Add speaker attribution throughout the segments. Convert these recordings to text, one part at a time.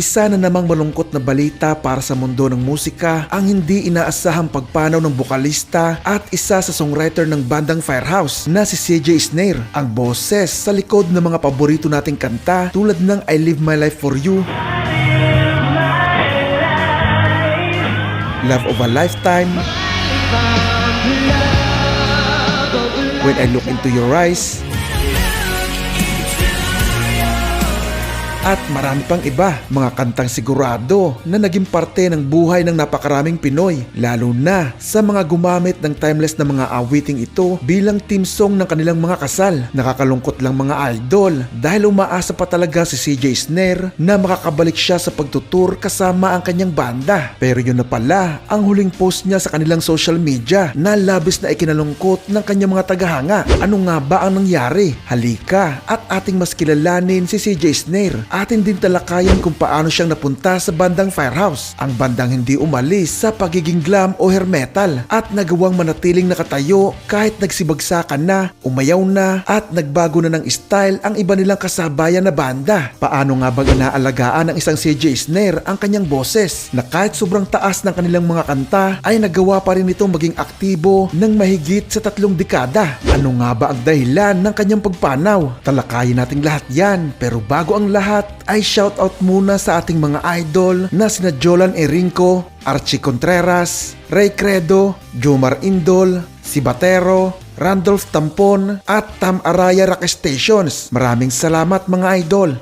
Speaker 1: Isa na namang malungkot na balita para sa mundo ng musika ang hindi inaasahang pagpanaw ng bokalista at isa sa songwriter ng bandang Firehouse na si CJ Snare. Ang boses sa likod ng mga paborito nating kanta tulad ng I Live My Life For You, Love of a Lifetime, When I Look Into Your Eyes, at marami pang iba, mga kantang sigurado na naging parte ng buhay ng napakaraming Pinoy, lalo na sa mga gumamit ng timeless na mga awiting ito bilang team song ng kanilang mga kasal. Nakakalungkot lang mga idol dahil umaasa pa talaga si CJ Snare na makakabalik siya sa pagtutur kasama ang kanyang banda. Pero yun na pala ang huling post niya sa kanilang social media na labis na ikinalungkot ng kanyang mga tagahanga. Ano nga ba ang nangyari? Halika at ating mas kilalanin si CJ Snare atin din talakayan kung paano siyang napunta sa bandang Firehouse, ang bandang hindi umalis sa pagiging glam o hair metal at nagawang manatiling nakatayo kahit nagsibagsakan na, umayaw na at nagbago na ng style ang iba nilang kasabayan na banda. Paano nga ba inaalagaan ng isang CJ Snare ang kanyang boses na kahit sobrang taas ng kanilang mga kanta ay nagawa pa rin itong maging aktibo ng mahigit sa tatlong dekada. Ano nga ba ang dahilan ng kanyang pagpanaw? Talakayin natin lahat yan pero bago ang lahat ay shoutout muna sa ating mga idol na sina Jolan Erinco, Archie Contreras, Ray Credo, Jomar Indol, si Batero, Randolph Tampon at Tam Araya Rock Stations. Maraming salamat mga idol.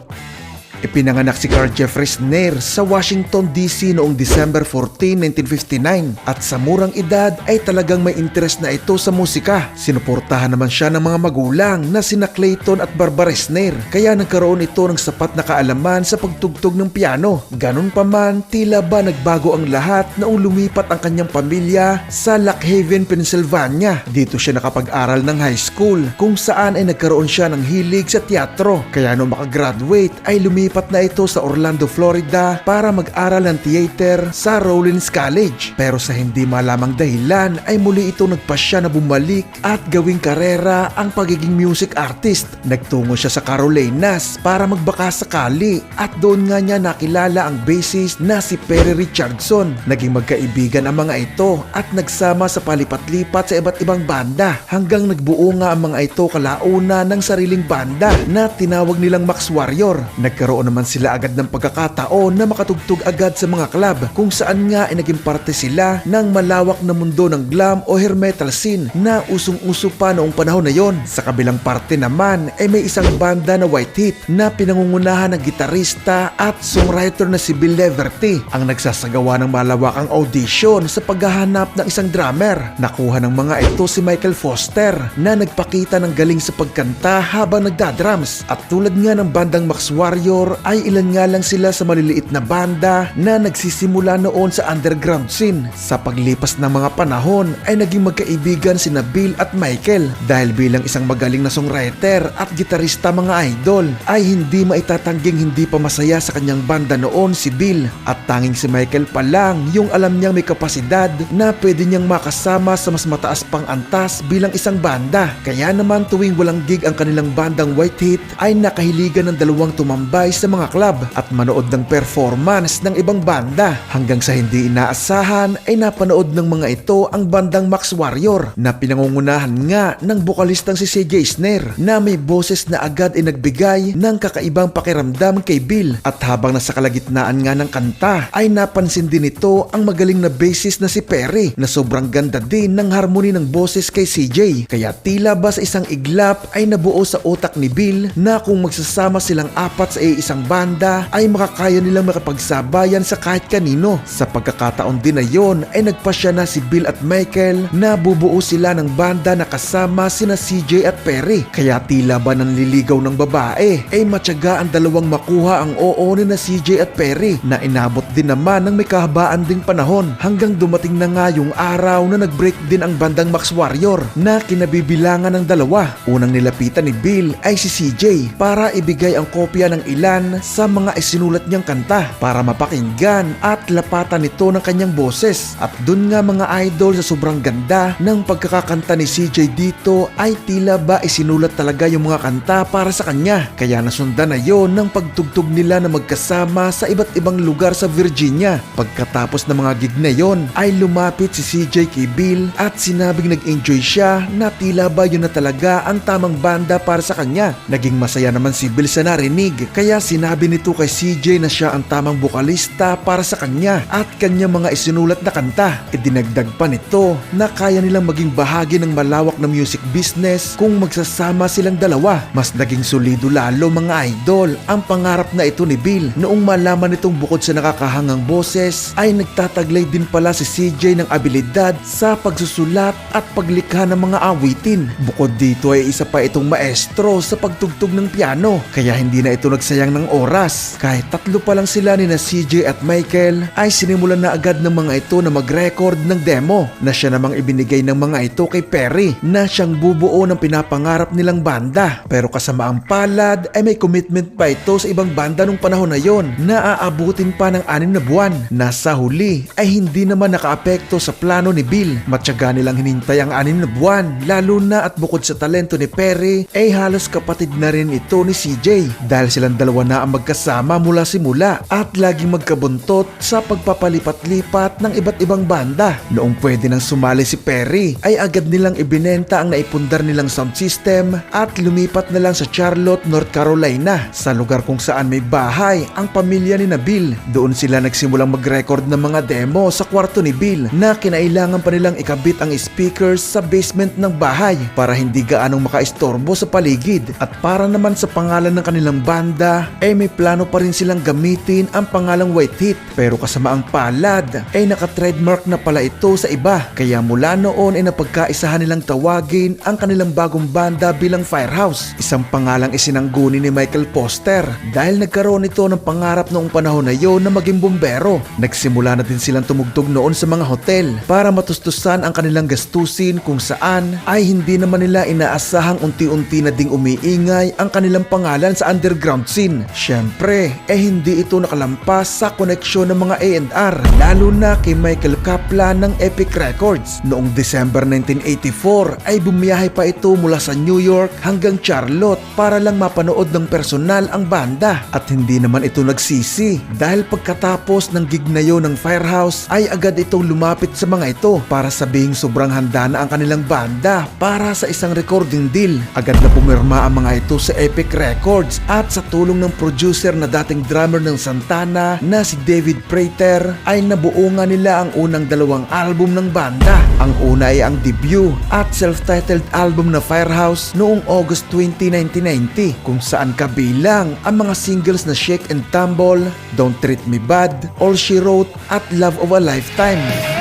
Speaker 1: Ipinanganak si Carl Jeffrey Snare sa Washington DC noong December 14, 1959 at sa murang edad ay talagang may interest na ito sa musika. Sinuportahan naman siya ng mga magulang na sina Clayton at Barbara Snare kaya nagkaroon ito ng sapat na kaalaman sa pagtugtog ng piano. Ganun pa man, tila ba nagbago ang lahat noong lumipat ang kanyang pamilya sa Lock Haven, Pennsylvania. Dito siya nakapag-aral ng high school kung saan ay nagkaroon siya ng hilig sa teatro. Kaya nung makagraduate ay lumipat na ito sa Orlando, Florida para mag-aral ng theater sa Rollins College. Pero sa hindi malamang dahilan ay muli ito nagpasya na bumalik at gawing karera ang pagiging music artist. Nagtungo siya sa Carolinas para magbaka sakali at doon nga niya nakilala ang bassist na si Perry Richardson. Naging magkaibigan ang mga ito at nagsama sa palipat-lipat sa iba't ibang banda hanggang nagbuo nga ang mga ito kalauna ng sariling banda na tinawag nilang Max Warrior. Nagkaroon naman sila agad ng pagkakataon na makatugtog agad sa mga club kung saan nga ay naging parte sila ng malawak na mundo ng glam o hair metal scene na usong-uso pa noong panahon na yon. Sa kabilang parte naman ay may isang banda na White Heat na pinangungunahan ng gitarista at songwriter na si Bill Leverty ang nagsasagawa ng malawakang audition sa paghahanap ng isang drummer. Nakuha ng mga ito si Michael Foster na nagpakita ng galing sa pagkanta habang nagdadrums at tulad nga ng bandang Max Warrior ay ilan nga lang sila sa maliliit na banda na nagsisimula noon sa underground scene. Sa paglipas ng mga panahon ay naging magkaibigan sina Bill at Michael dahil bilang isang magaling na songwriter at gitarista mga idol ay hindi maitatangging hindi pa masaya sa kanyang banda noon si Bill at tanging si Michael pa lang yung alam niyang may kapasidad na pwede niyang makasama sa mas mataas pang antas bilang isang banda. Kaya naman tuwing walang gig ang kanilang bandang White Heat ay nakahiligan ng dalawang tumambay sa mga club at manood ng performance ng ibang banda. Hanggang sa hindi inaasahan ay napanood ng mga ito ang bandang Max Warrior na pinangungunahan nga ng bokalistang si CJ Snare na may boses na agad ay nagbigay ng kakaibang pakiramdam kay Bill. At habang nasa kalagitnaan nga ng kanta ay napansin din ito ang magaling na bassist na si Perry na sobrang ganda din ng harmony ng boses kay CJ kaya tila ba sa isang iglap ay nabuo sa utak ni Bill na kung magsasama silang apat sa isang banda ay makakaya nilang makapagsabayan sa kahit kanino. Sa pagkakataon din na yon ay nagpasya na si Bill at Michael na bubuo sila ng banda na kasama sina CJ at Perry. Kaya tila ba nanliligaw ng babae ay matyaga ang dalawang makuha ang oo ni na CJ at Perry na inabot din naman ng may kahabaan ding panahon hanggang dumating na nga yung araw na nag-break din ang bandang Max Warrior na kinabibilangan ng dalawa. Unang nilapitan ni Bill ay si CJ para ibigay ang kopya ng ilan yan sa mga isinulat niyang kanta para mapakinggan at lapatan ito ng kanyang boses. At dun nga mga idol sa sobrang ganda ng pagkakakanta ni CJ dito ay tila ba isinulat talaga yung mga kanta para sa kanya. Kaya nasundan na yon ng pagtugtog nila na magkasama sa iba't ibang lugar sa Virginia. Pagkatapos ng mga gig na yon ay lumapit si CJ kay Bill at sinabing nag-enjoy siya na tila ba yun na talaga ang tamang banda para sa kanya. Naging masaya naman si Bill sa narinig kaya sinabi nito kay CJ na siya ang tamang bukalista para sa kanya at kanya mga isinulat na kanta. Idinagdag pa nito na kaya nilang maging bahagi ng malawak na music business kung magsasama silang dalawa. Mas naging solido lalo mga idol ang pangarap na ito ni Bill noong malaman nitong bukod sa nakakahangang boses ay nagtataglay din pala si CJ ng abilidad sa pagsusulat at paglikha ng mga awitin. Bukod dito ay isa pa itong maestro sa pagtugtog ng piano kaya hindi na ito nagsayang ng oras. Kahit tatlo pa lang sila ni na CJ at Michael ay sinimulan na agad ng mga ito na mag-record ng demo na siya namang ibinigay ng mga ito kay Perry na siyang bubuo ng pinapangarap nilang banda. Pero kasama ang palad ay may commitment pa ito sa ibang banda nung panahon na yon na aabutin pa ng anim na buwan. Nasa huli ay hindi naman nakaapekto sa plano ni Bill. Matyaga nilang hinintay ang anim na buwan lalo na at bukod sa talento ni Perry ay halos kapatid na rin ito ni CJ dahil silang dalawa na ang magkasama mula simula at laging magkabuntot sa pagpapalipat-lipat ng iba't ibang banda. Noong pwede nang sumali si Perry ay agad nilang ibinenta ang naipundar nilang sound system at lumipat na lang sa Charlotte, North Carolina sa lugar kung saan may bahay ang pamilya ni na Bill. Doon sila nagsimulang mag-record ng mga demo sa kwarto ni Bill na kinailangan pa nilang ikabit ang speakers sa basement ng bahay para hindi gaanong makaistorbo sa paligid at para naman sa pangalan ng kanilang banda ay may plano pa rin silang gamitin ang pangalang White Heat pero kasama ang palad. Ay naka-trademark na pala ito sa iba. Kaya mula noon ay napagkaisahan nilang tawagin ang kanilang bagong banda bilang Firehouse. Isang pangalang isinangguni ni Michael Foster dahil nagkaroon ito ng pangarap noong panahon na yon na maging bumbero. Nagsimula na din silang tumugtog noon sa mga hotel para matustusan ang kanilang gastusin kung saan ay hindi naman nila inaasahang unti-unti na ding umiingay ang kanilang pangalan sa underground scene. Siyempre, eh hindi ito nakalampas sa koneksyon ng mga A&R lalo na kay Michael Kaplan ng Epic Records. Noong December 1984 ay bumiyahe pa ito mula sa New York hanggang Charlotte para lang mapanood ng personal ang banda at hindi naman ito nagsisi dahil pagkatapos ng gig na yon ng Firehouse ay agad itong lumapit sa mga ito para sabihing sobrang handa na ang kanilang banda para sa isang recording deal. Agad na pumirma ang mga ito sa Epic Records at sa tulong ng producer na dating drummer ng Santana na si David Prater ay nabuo nga nila ang unang dalawang album ng banda. Ang una ay ang debut at self-titled album na Firehouse noong August 20, 1990 kung saan kabilang ang mga singles na Shake and Tumble, Don't Treat Me Bad, All She Wrote at Love of a Lifetime.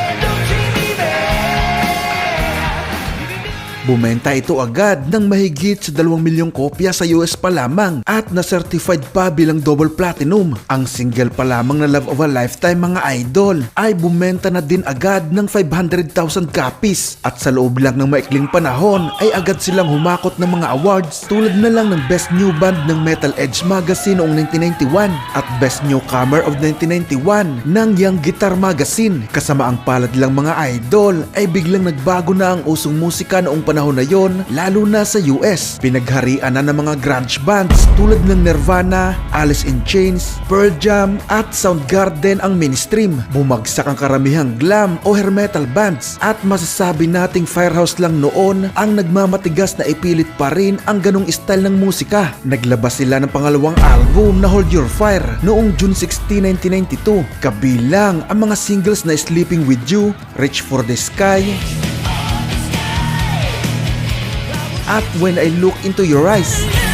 Speaker 1: Bumenta ito agad ng mahigit sa 2 milyong kopya sa US pa lamang at na-certified pa bilang double platinum. Ang single pa lamang na Love of a Lifetime mga idol ay bumenta na din agad ng 500,000 copies at sa loob lang ng maikling panahon ay agad silang humakot ng mga awards tulad na lang ng Best New Band ng Metal Edge Magazine noong 1991 at Best Newcomer of 1991 ng Young Guitar Magazine. Kasama ang palad lang mga idol ay biglang nagbago na ang usong musika noong panahon na yon lalo na sa US. Pinagharian na ng mga grunge bands tulad ng Nirvana, Alice in Chains, Pearl Jam at Soundgarden ang mainstream. Bumagsak ang karamihang glam o hair metal bands at masasabi nating Firehouse lang noon ang nagmamatigas na ipilit pa rin ang ganong style ng musika. Naglabas sila ng pangalawang album na Hold Your Fire noong June 16, 1992. Kabilang ang mga singles na Sleeping With You, Reach for the Sky, at When I Look Into Your Eyes.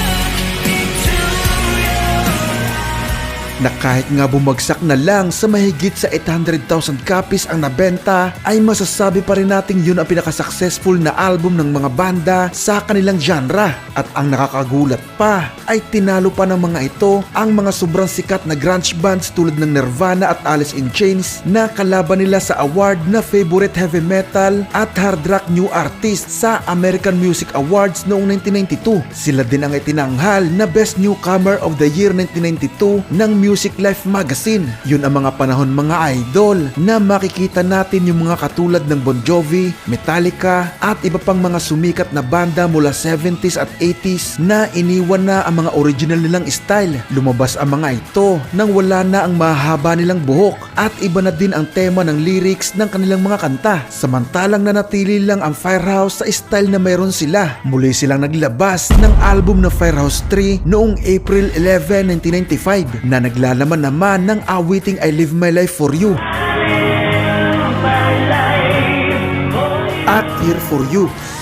Speaker 1: Na kahit nga bumagsak na lang sa mahigit sa 800,000 copies ang nabenta ay masasabi pa rin nating yun ang pinaka-successful na album ng mga banda sa kanilang genre at ang nakakagulat pa ay tinalo pa ng mga ito ang mga sobrang sikat na grunge bands tulad ng Nirvana at Alice in Chains na kalaban nila sa award na favorite heavy metal at hard rock new artist sa American Music Awards noong 1992. Sila din ang itinanghal na Best Newcomer of the Year 1992 ng Music Life magazine. Yun ang mga panahon mga idol na makikita natin yung mga katulad ng Bon Jovi, Metallica at iba pang mga sumikat na banda mula 70s at 80s na iniwan na ang mga original nilang style. Lumabas ang mga ito nang wala na ang mahaba nilang buhok at iba na din ang tema ng lyrics ng kanilang mga kanta. Samantalang nanatili lang ang Firehouse sa style na mayroon sila. Muli silang naglabas ng album na Firehouse 3 noong April 11, 1995 na naglalaman naman ng awiting I Live My Life For You. At Here For You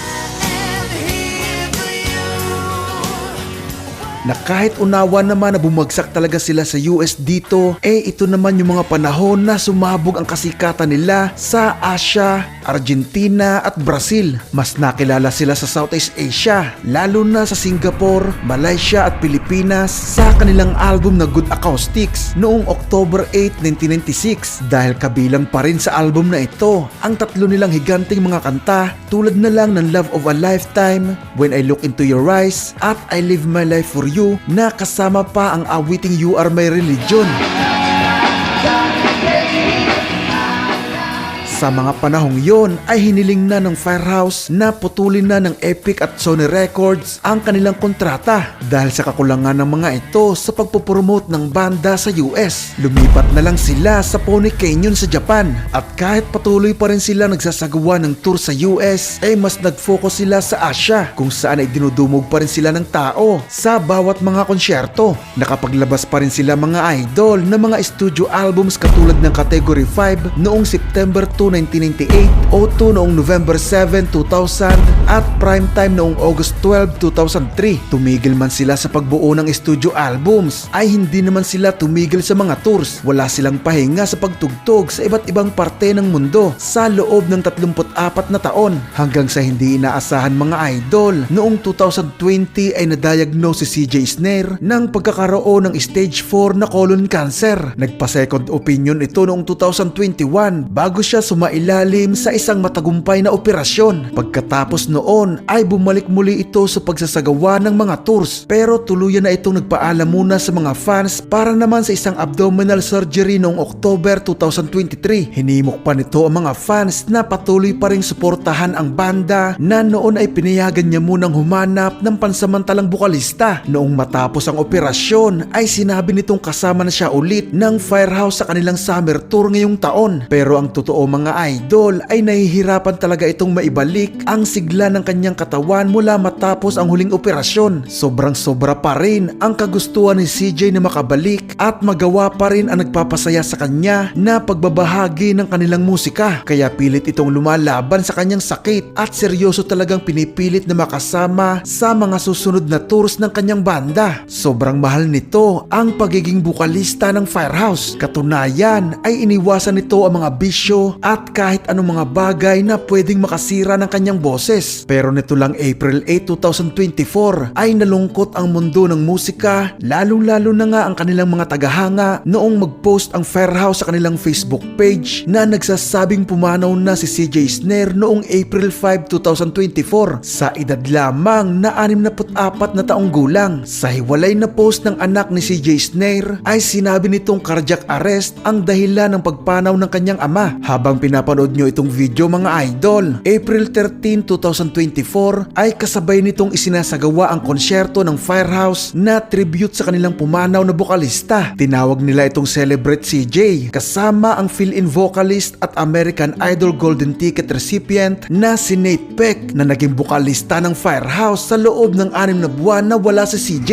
Speaker 1: na kahit unawa naman na bumagsak talaga sila sa US dito, eh ito naman yung mga panahon na sumabog ang kasikatan nila sa Asia, Argentina at Brazil. Mas nakilala sila sa Southeast Asia, lalo na sa Singapore, Malaysia at Pilipinas sa kanilang album na Good Acoustics noong October 8, 1996 dahil kabilang pa rin sa album na ito ang tatlo nilang higanting mga kanta tulad na lang ng Love of a Lifetime, When I Look Into Your Eyes at I Live My Life For You na kasama pa ang awiting You Are My Religion. Sa mga panahong yon ay hiniling na ng Firehouse na putulin na ng Epic at Sony Records ang kanilang kontrata dahil sa kakulangan ng mga ito sa pagpupromote ng banda sa US. Lumipat na lang sila sa Pony Canyon sa Japan at kahit patuloy pa rin sila nagsasagawa ng tour sa US ay mas nag-focus sila sa Asia kung saan ay dinudumog pa rin sila ng tao sa bawat mga konsyerto. Nakapaglabas pa rin sila mga idol na mga studio albums katulad ng Category 5 noong September 2, 1998, O2 noong November 7, 2000 at Primetime noong August 12, 2003. Tumigil man sila sa pagbuo ng studio albums ay hindi naman sila tumigil sa mga tours. Wala silang pahinga sa pagtugtog sa iba't ibang parte ng mundo sa loob ng 34 na taon hanggang sa hindi inaasahan mga idol. Noong 2020 ay na-diagnose si CJ Snare ng pagkakaroon ng stage 4 na colon cancer. Nagpa-second opinion ito noong 2021 bago siya sumailalim sa isang matagumpay na operasyon. Pagkatapos noon ay bumalik muli ito sa pagsasagawa ng mga tours pero tuluyan na itong nagpaalam muna sa mga fans para naman sa isang abdominal surgery noong October 2023. Hinimok pa nito ang mga fans na patuloy pa ring suportahan ang banda na noon ay pinayagan niya munang humanap ng pansamantalang bukalista. Noong matapos ang operasyon ay sinabi nitong kasama na siya ulit ng Firehouse sa kanilang summer tour ngayong taon. Pero ang totoo mga idol ay nahihirapan talaga itong maibalik ang sigla ng kanyang katawan mula matapos ang huling operasyon. Sobrang sobra pa rin ang kagustuhan ni CJ na makabalik at magawa pa rin ang nagpapasaya sa kanya na pagbabahagi ng kanilang musika. Kaya pilit itong lumalaban sa kanyang sakit at seryoso talagang pinipilit na makasama sa mga susunod na tours ng kanyang banda. Sobrang mahal nito ang pagiging bukalista ng Firehouse. Katunayan ay iniwasan nito ang mga bisyo at kahit anong mga bagay na pwedeng makasira ng kanyang boses. Pero nito lang April 8, 2024 ay nalungkot ang mundo ng musika lalong lalo na nga ang kanilang mga tagahanga noong mag-post ang Firehouse sa kanilang Facebook page na nagsasabing pumanaw na si CJ Snare noong April 5, 2024 sa edad lamang na 64 na taong gulang. Sa hiwalay na post ng anak ni CJ Snare ay sinabi nitong cardiac arrest ang dahilan ng pagpanaw ng kanyang ama. Habang pinapanood nyo itong video mga idol, April 13, 2024 ay kasabay nitong isinasagawa ang konsyerto ng Firehouse na tribute sa kanilang pumanaw na bokalista. Tinawag nila itong Celebrate CJ kasama ang fill-in vocalist at American Idol Golden Ticket recipient na si Nate Peck na naging bokalista ng Firehouse sa loob ng anim na buwan na wala si CJ.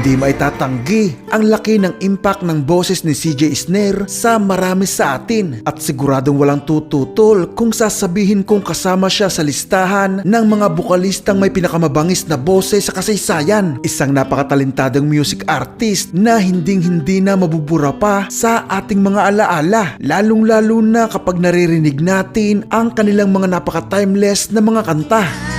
Speaker 1: Hindi maitatanggi ang laki ng impact ng boses ni CJ Snare sa marami sa atin at siguradong walang tututol kung sasabihin kong kasama siya sa listahan ng mga bukalistang may pinakamabangis na boses sa kasaysayan. Isang napakatalentadong music artist na hinding-hindi na mabubura pa sa ating mga alaala, lalong-lalo na kapag naririnig natin ang kanilang mga napaka-timeless na mga kanta.